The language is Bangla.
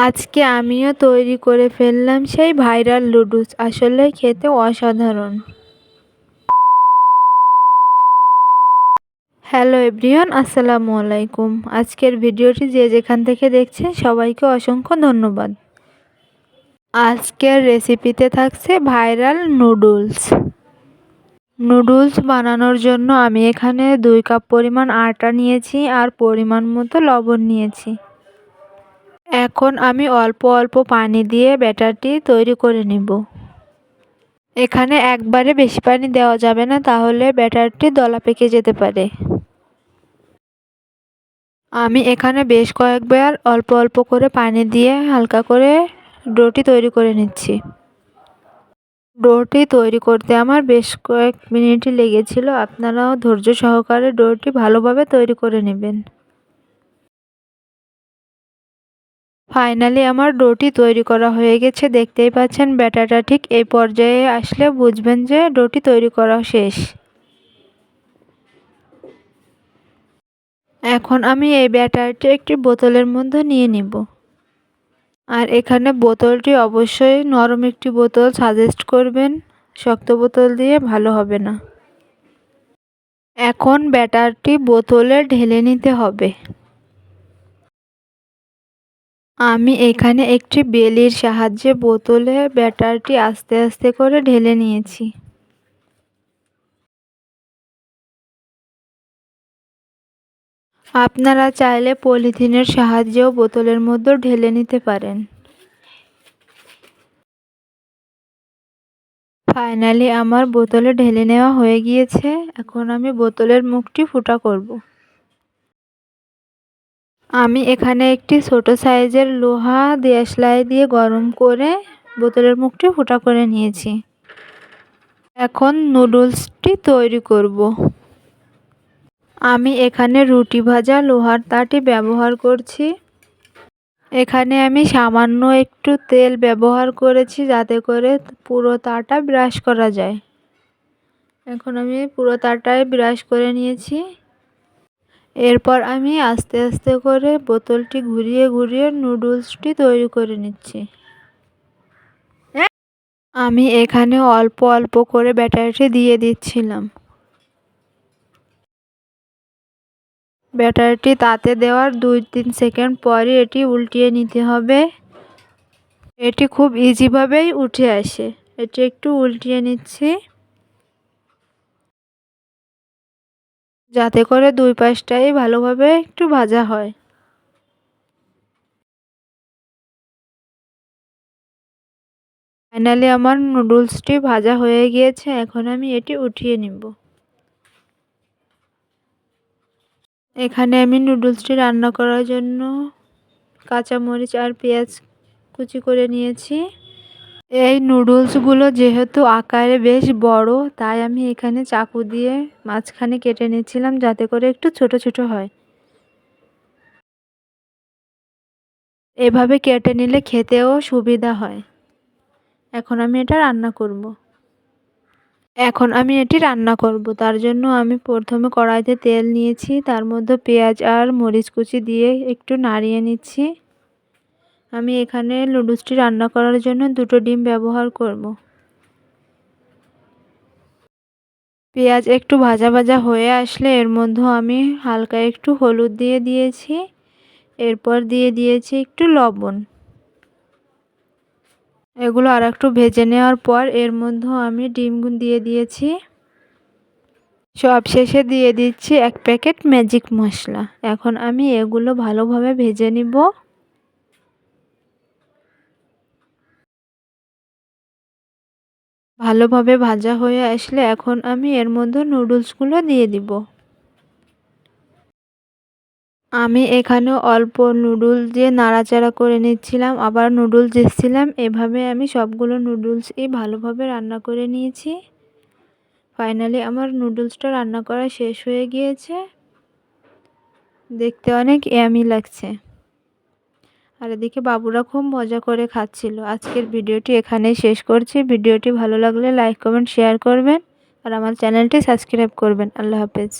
আজকে আমিও তৈরি করে ফেললাম সেই ভাইরাল লুডুস আসলে খেতে অসাধারণ। হ্যালো এভরিওয়ান, আসসালামু আলাইকুম। আজকের ভিডিওটি যে যেখান থেকে দেখছেন, সবাইকে অসংখ্য ধন্যবাদ। আজকের রেসিপিতে থাকছে ভাইরাল নুডলস। নুডলস বানানোর জন্য আমি এখানে দুই কাপ পরিমাণ আটা নিয়েছি আর পরিমাণ মতো লবণ নিয়েছি। এখন আমি অল্প অল্প পানি দিয়ে ব্যাটারটি তৈরি করে নিব। এখানে একবারে বেশি পানি দেওয়া যাবে না, তাহলে ব্যাটারটি দলা পেকে যেতে পারে। আমি এখানে বেশ কয়েকবার অল্প অল্প করে পানি দিয়ে হালকা করে ডোটি তৈরি করে নিচ্ছি। ডোটি তৈরি করতে আমার বেশ কয়েক মিনিটই লেগেছিল, আপনারাও ধৈর্য সহকারে ডোটি ভালোভাবে তৈরি করে নেবেন। ফাইনালি আমার ডোটি তৈরি করা হয়ে গেছে, দেখতেই পাচ্ছেন ব্যাটাটা ঠিক এই পর্যায়ে আসলে বুঝবেন যে ডোটি তৈরি করা শেষ। এখন আমি এই ব্যাটারটি একটি বোতলের মধ্যে নিয়ে নিব। আর এখানে বোতলটি অবশ্যই নরম একটি বোতল সাজেস্ট করবেন, শক্ত বোতল দিয়ে ভালো হবে না। এখন ব্যাটারটি বোতলে ঢেলে নিতে হবে। আমি এখানে একটি বেলির সাহায্যে বোতলে ব্যাটারটি আস্তে আস্তে করে ঢেলে নিয়েছি। আপনারা চাইলে পলিথিনের সাহায্যেও বোতলের মধ্যে ঢেলে নিতে পারেন। ফাইনালি আমার বোতলে ঢেলে নেওয়া হয়ে গিয়েছে। এখন আমি বোতলের মুখটি ফুটা করব। আমি এখানে একটি ছোট সাইজের লোহা দেশলাই দিয়ে গরম করে বোতলের মুখটি ফুটা করে নিয়েছি। এখন নুডলসটি তৈরি করব। আমি এখানে রুটি ভাজা লোহার তাটি ব্যবহার করছি। এখানে আমি সামান্য একটু তেল ব্যবহার করেছি যাতে করে পুরো তাটা ব্রাশ করা যায়। এখন আমি পুরো তাটায় ব্রাশ করে নিয়েছি। এরপর আমি আস্তে আস্তে করে বোতলটি ঘুরিয়ে ঘুরিয়ে নুডলসটি তৈরি করে নিচ্ছি। আমি এখানে অল্প অল্প করে ব্যাটারিটি দিয়ে দিচ্ছিলাম। ব্যাটারিটি তাতে দেওয়ার দুই তিন সেকেন্ড পরই এটি উল্টিয়ে নিতে হবে। এটি খুব ইজিভাবেই উঠে আসে। এটি একটু উল্টিয়ে নিচ্ছি। যাতে করে দুই পাশটাই ভালোভাবে একটু ভাজা হয়। ফাইনালি আমার নুডলসটি ভাজা হয়ে গিয়েছে, এখন আমি এটি উঠিয়ে নিব। এখানে আমি নুডলসটি রান্না করার জন্য কাঁচামরিচ আর পেঁয়াজ কুচি করে নিয়েছি। এই নুডলসগুলো যেহেতু আকারে বেশ বড়, তাই আমি এখানে চাকু দিয়ে মাঝখানে কেটে নিচ্ছিলাম যাতে করে একটু ছোট ছোট হয়। এভাবে কেটে নিলে খেতেও সুবিধা হয়। এখন আমি এটা রান্না করব। এখন আমি এটি রান্না করব। তার জন্য আমি প্রথমে কড়াইতে তেল নিয়েছি, তার মধ্যে পেঁয়াজ আর মরিচ কুচি দিয়ে একটু নাড়িয়ে নিচ্ছি। আমি এখানে নুডলসটি রান্না করার জন্য দুটো ডিম ব্যবহার করব। পেঁয়াজ একটু ভাজা ভাজা হয়ে আসলে এর মধ্যে আমি হালকা একটু হলুদ দিয়ে দিয়েছি, এরপর দিয়ে দিয়েছি একটু লবণ। এগুলো আর একটু ভেজে নেওয়ার পর এর মধ্যে আমি ডিম দিয়ে দিয়েছি। সব শেষে দিয়ে দিচ্ছি এক প্যাকেট ম্যাজিক মশলা। এখন আমি এগুলো ভালোভাবে ভেজে নিব। ভালোভাবে ভাজা হয়ে আসলে এখন আমি এর মধ্যে নুডলসগুলো দিয়ে দিব। আমি এখানে অল্প নুডলস দিয়ে নাড়াচাড়া করে নিচ্ছিলাম, আবার নুডলস দিচ্ছিলাম। এভাবে আমি সবগুলো নুডলসই ভালোভাবে রান্না করে নিয়েছি। ফাইনালি আমার নুডলসটা রান্না করা শেষ হয়ে গিয়েছে। দেখতে অনেক এমি লাগছে। আর এদিকে বাবুরা খুব মজা করে খাচ্ছিল। আজকের ভিডিওটি এখানেই শেষ করছি। ভিডিওটি ভালো লাগলে লাইক, কমেন্ট, শেয়ার করবেন আর আমার চ্যানেলটি সাবস্ক্রাইব করবেন। আল্লাহ হাফেজ।